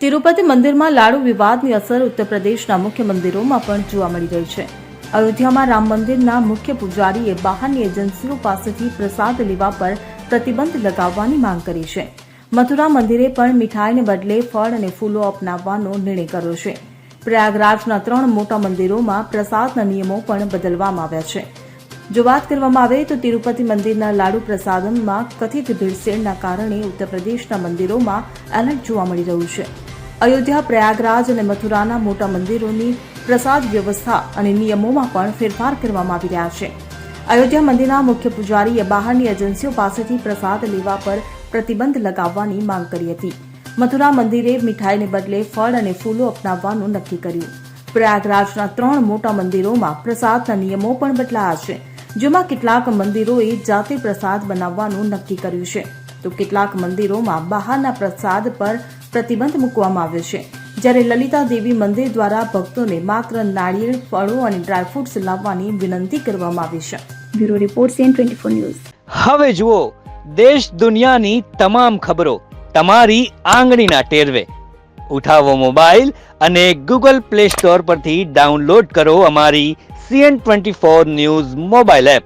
તિરુપતિ મંદિરમાં લાડુ વિવાદની અસર ઉત્તર પ્રદેશના મુખ્ય મંદિરોમાં પણ જોવા મળી રહી છે. અયોધ્યામાં રામ મંદિરના મુખ્ય પૂજારીએ બહારની એજન્સીઓ પાસેથી પ્રસાદ લેવા પર પ્રતિબંધ લગાવવાની માંગ કરી છે. મથુરા મંદિરે પણ મીઠાઈને બદલે ફળ અને ફૂલો અપનાવવાનો નિર્ણય કર્યો છે. પ્રયાગરાજના ત્રણ મોટા મંદિરોમાં પ્રસાદના નિયમો પણ બદલવામાં આવ્યા છે. જો વાત કરવામાં આવે તો તિરુપતિ મંદિરના લાડુ પ્રસાદનમાં કથિત ભેળસેળના કારણે ઉત્તર પ્રદેશના મંદિરોમાં એલર્ટ જોવા મળી રહ્યું છે. અયોધ્યા, પ્રયાગરાજ અને મથુરાના મોટા મંદિરોની પ્રસાદ વ્યવસ્થા અને નિયમોમાં પણ ફેરફાર કરવામાં આવી રહ્યા છે. અયોધ્યા મંદિરના મુખ્ય પૂજારીએ બહારની એજન્સીઓ પાસેથી પ્રસાદ લેવા પર પ્રતિબંધ લગાવવાની માંગ કરી હતી. મથુરા મંદિરે મીઠાઈને બદલે ફળ અને ફૂલો અપનાવવાનું નક્કી કર્યું. પ્રયાગરાજના ત્રણ મોટા મંદિરોમાં પ્રસાદના નિયમો પણ બદલાયા છે. જેમાં કેટલાક મંદિરોએ જાતે પ્રસાદ બનાવવાનું નક્કી કર્યું છે. તો કેટલાક મંદિરોમાં બહારના પ્રસાદ પર પ્રતિબંધ મૂકવામાં આવ્યો છે. જ્યારે લલિતા દેવી મંદિર દ્વારા ભક્તોને માત્ર નાળિયેર ફળો અને ડ્રાયફ્રૂટ્સ લાવવાની વિનંતી કરવામાં આવી છે. Bureau report CN twenty news. હવે જુઓ દેશ દુનિયાની તમામ ખબરો તમારી આંગળીના ટેરવે. ઉઠાવો મોબાઈલ અને ગૂગલ પ્લે સ્ટોર પરથી ડાઉનલોડ કરો અમારી CN twenty four news mobile app.